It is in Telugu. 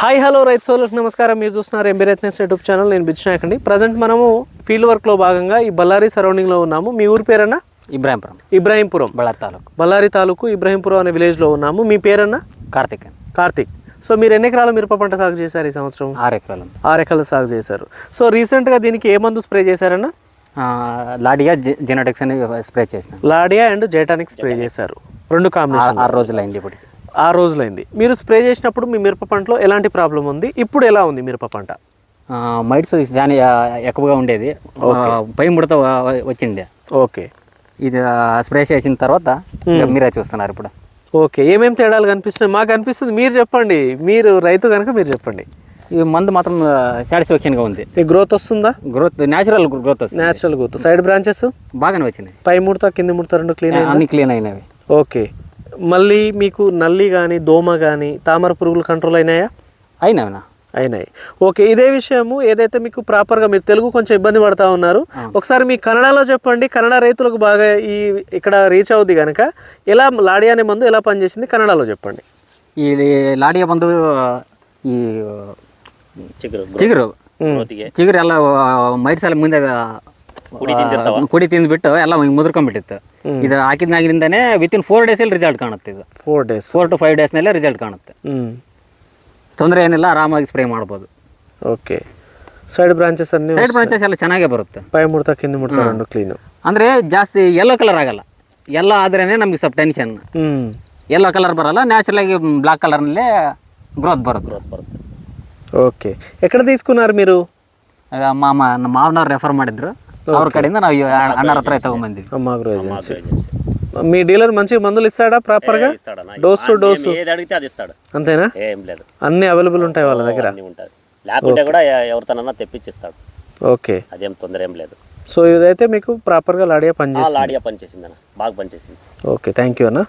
హాయ్ హలో రైతు సోదరులకు నమస్కారం. మీరు చూస్తున్నారు ఎంబీ రైత్నెస్ యూట్యూబ్ ఛానల్. నేను బిచ్నాయక్ అండి ప్రజెంట్ మనము ఫీల్డ్ వర్క్లో భాగంగా ఈ బళ్ళారి సరౌండింగ్లో ఉన్నాము. మీ ఊరి పేరన్నా? ఇబ్రాహింపురం. ఇబ్రాహీంపురం. బళ్ళారి తాలూకు. బళ్ళారి తాలూకు ఇబ్రాహీంపురం అనే విలేజ్లో ఉన్నాము. మీ పేరన్నా? కార్తిక్ కార్తిక్. సో మీరు ఎన్ని ఎకరాల మిరప పంట సాగు చేశారు ఈ సంవత్సరం? ఆరు ఎకరాలు. ఆరు ఎకరాలు సాగు చేశారు. సో రీసెంట్గా దీనికి ఏ మందు స్ప్రే చేశారన్నా? లాడియా జెనెటిక్స్ అని స్ప్రే చేసిన. లాడియా అండ్ జైటానిక్ స్ప్రే చేశారు. రెండు కాంబినేషన్ ఆరు రోజులు అయింది ఇప్పుడు ఆ రోజులైంది. మీరు స్ప్రే చేసినప్పుడు మీ మిరప పంటలో ఎలాంటి ప్రాబ్లం ఉంది? ఇప్పుడు ఎలా ఉంది మిరప పంట? మైట్స్ చాలా ఎక్కువగా ఉండేది. పై ముడత వచ్చింది. ఓకే. ఇది స్ప్రే చేసిన తర్వాత మీరే చూస్తున్నారు ఇప్పుడు. ఓకే. ఏమేం తేడాలు కనిపిస్తున్నాయి? మాకు అనిపిస్తుంది. మీరు చెప్పండి. మీరు రైతు కనుక మీరు చెప్పండి. ఈ మందు మాత్రం సాటిస్ఫాక్షన్గా ఉంది. ఈ గ్రోత్ వస్తుందా? గ్రోత్ న్యాచురల్ గ్రోత్ వస్తుంది. న్యాచురల్ గ్రోత్ సైడ్ బ్రాంచెస్ బాగానే వచ్చినాయి. పై ముడత కింది ముడత రెండు క్లీన్ అన్ని క్లీన్ అయినవి. ఓకే. మళ్ళీ మీకు నల్లి కానీ దోమ కానీ తామర పురుగులు కంట్రోల్ అయినాయా? అయినా అయినాయి. ఓకే ఇదే విషయము. ఏదైతే మీకు ప్రాపర్గా మీరు తెలుగు కొంచెం ఇబ్బంది పడతా ఉన్నారు ఒకసారి మీ కన్నడలో చెప్పండి. కన్నడ రైతులకు బాగా ఈ ఇక్కడ రీచ్ అవుద్ది కనుక ఎలా లాడియా అనే మందు ఎలా పనిచేసింది కన్నడలో చెప్పండి. ఈ లాడియా మందు ఈ చిగురు చిగురు. చిగురు ఎలా మైట్ సార్ ముందే ಮುಂದೆ ಆ, ಕುಡಿ ತಿಂದ್ಬಿಟ್ಟು ಎಲ್ಲ ಹಿಂಗ್ ಮುದ್ರಕೊಂಡ್ಬಿಟ್ಟಿತ್ತು ಇದು ಹಾಕಿದ್ನಾಗಿನಿಂದನೇ ವಿತ್ ಇನ್ ಫೋರ್ ಡೇಸಲ್ಲಿ ರಿಸಲ್ಟ್ ಕಾಣುತ್ತೆ ಇದು four days four to five ಡೇಸ್ನಲ್ಲೇ result ಕಾಣುತ್ತೆ ತೊಂದರೆ ಏನಿಲ್ಲ ಆರಾಮಾಗಿ ಸ್ಪ್ರೇ ಮಾಡ್ಬೋದು ఓకే సైడ్ బ్రాంచెస్ అన్ని ಸೈಡ್ ಬ್ರಾಂಚಸ್ ಎಲ್ಲ ಚೆನ್ನಾಗೇ ಬರುತ್ತೆ పై ముడత కింది ముడత రెండు క్లీన్ ಅಂದರೆ ಜಾಸ್ತಿ ಯೆಲ್ಲೋ ಕಲರ್ ಆಗಲ್ಲ ಎಲ್ಲ ಆದ್ರೇ ನಮಗೆ ಸ್ವಲ್ಪ ಟೆನ್ಷನ್ ಯೆಲ್ಲೋ ಕಲರ್ ಬರಲ್ಲ ನ್ಯಾಚುರಲಾಗಿ ಬ್ಲಾಕ್ ಕಲರ್ನಲ್ಲೇ ಗ್ರೋತ್ ಬರುತ್ತೆ ಬರುತ್ತೆ ఓకే ఎక్కడ తీసుకున్నారు మీరు ಆಗ ಮಾಮ ನಮ್ಮ ಮಾವನವ್ರು ರೆಫರ್ ಮಾಡಿದ್ರು ಅವ್ರ ಕಡೆಯಿಂದ ನಾವು ಈ ಅಣ್ಣರ ಹತ್ರ ತಗೊಂಬಂದ್ವಿ అమ్మాగ్రో ఏజెన్సీ మీ డీలర్ మంచిగా మందులు ఇస్తాడా ప్రాపర్గా ఇస్తాడన్నా డోస్ టు డోస్ ఏది అడిగితే అది ఇస్తాడు అంతేనా ఏం లేదు అన్ని అవైలబుల్ ఉంటాయి వాళ్ళ దగ్గర అన్నీ ఉంటుంది లేకుంటే కూడా ఎ- ఎవరితోనన్నా తెప్పించిస్తాడు ఓకే అదేం తొందర ఏం లేదు సో ఇదైతే మీకు ప్రాపర్గా లాడియా పనిచేస్తుంది లాడియా పనిచేసిందన్న బాగా పనిచేసింది ఓకే థ్యాంక్ యూ అన్న